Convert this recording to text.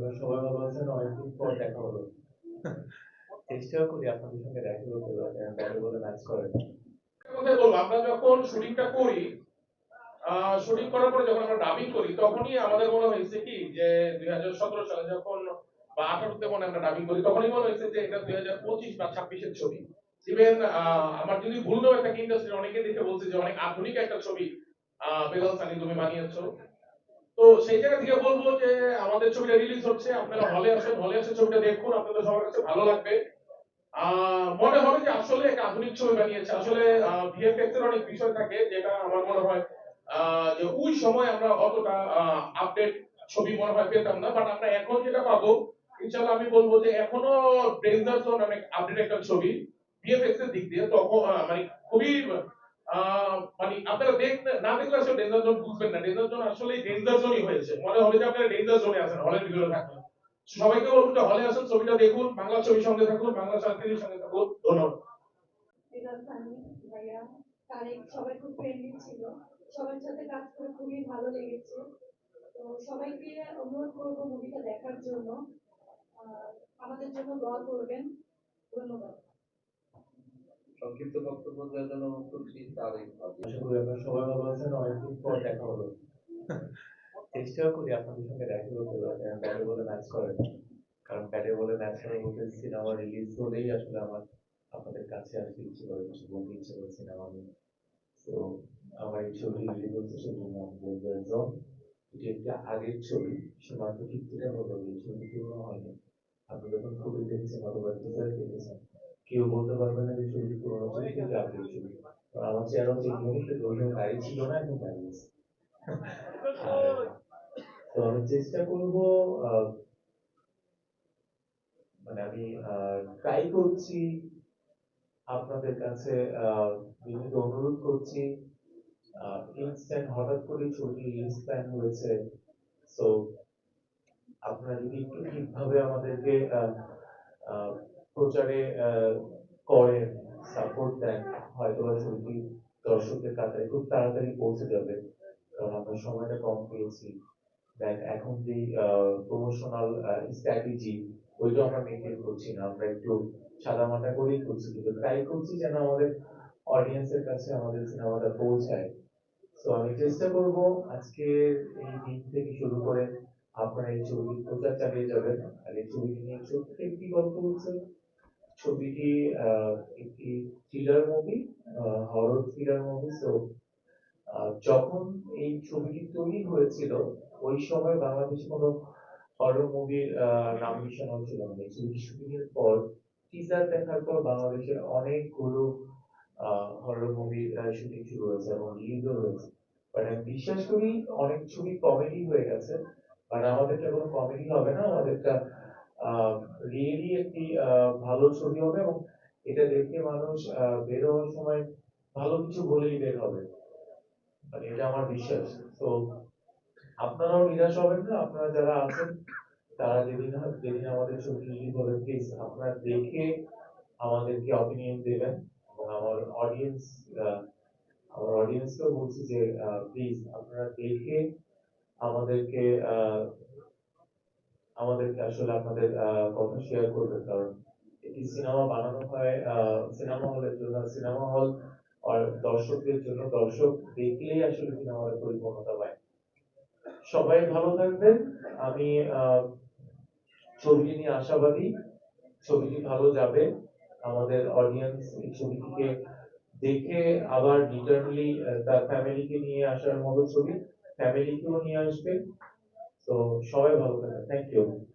আপনারা সবাই ভালো আছেন, অনেকদিন পর দেখা হলো। চেষ্টা করি আপনাদের সঙ্গে দেখা করতে ব্যাটে বলে ম্যাচ করে। আমরা যখন শুটিংটা করি শুটিং করার পরে যখন আমরা ডাবিং করি, তখনই আমাদের মনে হয়েছে কি, যে দুই সালে যখন বা আঠারোতে মনে আমরা ডাবিং করি, তখনই মনে হয়েছে যে এটা দুই হাজার পঁচিশ বা ছাব্বিশের ছবি। ইভেন আমার যদি ভুল না হয়ে থাকে ইন্ডাস্ট্রি অনেকে দেখে বলছে যে অনেক আধুনিক একটা ছবি বেলাল সানি তুমি বানিয়েছো। তো সেই জায়গা থেকে বলব যে আমাদের ছবিটা রিলিজ হচ্ছে, আপনারা হলে আসেন হলে ছবিটা দেখুন, আপনাদের সবার কাছে ভালো লাগবে। মনে হবে যে আসলে আধুনিক ছবি বানিয়েছে। আসলে ভিএফএক্স এর অনেক বিষয় থাকে যেটা আমার মনে হয় যে ওই সময় আমরা অতটা আপডেট ছবি মনে হয় পেতাম না। বাট আমরা এখন যেটা পাবো আমি বলব যে এখনও ডেঞ্জার জোন অনেক আপডেট একটা ছবি ভিএফএক্স এর দিক দিয়ে তখন মানে খুবই মানে আপনারা দেখ না দেখলে আসলে ডেঞ্জার জোন বুঝবেন না। ডেঞ্জার জোন আসলে ডেঞ্জার জোনই হয়েছে। মনে হবে যে আপনারা ডেঞ্জার জোনে আছেন হলের ভিতরে থাকবেন। সবাইকে বলব যে হলে আসুন, ছবিটা দেখুন, বাংলা ছবির সঙ্গে থাকুন, বাংলা সংস্কৃতির সঙ্গে থাকুন। ধন্যবাদ। সবাই খুব ফ্রেন্ডলি ছিল। সবার সাথে কাজ করে খুবই ভালো লেগেছে। তো সবাইকে অনুরোধ করব মুভিটা দেখার জন্য। আমাদের জন্য দোয়া করবেন। ধন্যবাদ। সংক্ষিপ্ত বক্তব্য দেওয়ার জন্য করছি তারেক আশা করি আপনারা সবাই ভালো আছেন, অনেকদিন পর দেখা হলো। চেষ্টা করি আপনাদের সঙ্গে দেখা করতে ব্যাটে বলে ম্যাচ করে কারণ ব্যাটে বলে ম্যাচ করে বলতে সিনেমা রিলিজ হলেই আসলে আমার, আপনাদের কাছে আসতে ইচ্ছে করে বলতে ইচ্ছে করে সিনেমা নিয়ে। তো আমার এই ছবি রিলিজ হচ্ছে নাম ডেঞ্জার জোন, এটি একটি আগের ছবি, সীমান্ত কিছুটা হলো, এই ছবি পূর্ণ হয়নি। আপনি যখন ছবি দেখেছেন অথবা টিজার দেখেছেন কেউ বলতে পারবে না যে ছবি পুরোনো ছবি, কিন্তু আগের ছবি। কারণ আমার চেহারা হচ্ছে ওই সময় গাড়ি ছিল না, এখন গাড়ি আছে। আর তো আমি চেষ্টা করব মানে আমি ট্রাই করছি, আপনাদের কাছে বিনীত অনুরোধ করছি। ইনস্ট্যান্ট হঠাৎ করে ছবি রিলিজ প্ল্যান হয়েছে সো আপনারা যদি একটু ঠিকভাবে আমাদেরকে প্রচারে করেন সাপোর্ট দেন। হয়তো ছবিটি দর্শকদের কাছে খুব তাড়াতাড়ি পৌঁছে যাবে, কারণ আমরা সময়টা কম পেয়েছি। দেন এখন যে প্রমোশনাল স্ট্র্যাটেজি ওইটা আমরা মেনটেন করছি না। আমরা একটু সাদামাটা করেই করছি, কিন্তু ট্রাই করছি যেন আমাদের অডিয়েন্সের কাছে আমাদের সিনেমাটা পৌঁছায়। তো আমি চেষ্টা করব আজকে এই দিন থেকে শুরু করে আপনারা এই ছবির প্রচার চালিয়ে যাবেন। আর এই ছবিটি নিয়ে ছোট্ট একটি গল্প হচ্ছে ছবিটি একটি thriller movie horror thriller movie তো যখন এই ছবিটি তৈরি হয়েছিল, ওই সময় বাংলাদেশে কোনো হরর মুভির নাম মিশন হচ্ছিল না। এই ছবিটি শুটিং পর টিজার দেখার পর বাংলাদেশের অনেকগুলো হরর মুভি শুটিং শুরু হয়েছে এবং রিলিজও হয়েছে। বাট আমি বিশ্বাস করি, অনেক ছবি কমেডি হয়ে গেছে বাট আমাদেরটা কোনো কমেডি হবে না। আমাদেরটা রিয়েলি একটি ভালো ছবি হবে এবং এটা দেখে মানুষ বের হওয়ার সময় ভালো কিছু বলেই বের হবে। মানে এটা আমার বিশ্বাস। তো আপনারাও নিরাশ হবেন না। আপনারা যারা আছেন তারা যেদিন যেদিন আমাদের ছবি রিলিজ হবে প্লিজ আপনারা দেখে আমাদেরকে অপিনিয়ন দেবেন এবং আমার অডিয়েন্স আমার অডিয়েন্সকেও বলছি যে প্লিজ আপনারা দেখে আমাদেরকে আহ, আমাদেরকে আসলে আপনাদের কথা শেয়ার করবেন। কারণ একটি সিনেমা বানানো হয় সিনেমা হলের জন্য সিনেমা হল আর দর্শকদের জন্য। দর্শক দেখলেই আসলে সিনেমার পরিপূর্ণতা পায়। সবাই ভালো থাকবেন। আমি ছবিটি নিয়ে আশাবাদী। ছবিটি ভালো যাবে। আমাদের অডিয়েন্স এই ছবিটিকে দেখে আবার রিটার্নলি তার ফ্যামিলিকে নিয়ে আসার মতো ছবি ফ্যামিলিকেও নিয়ে আসবে। So, Shoaib, uh, thank you.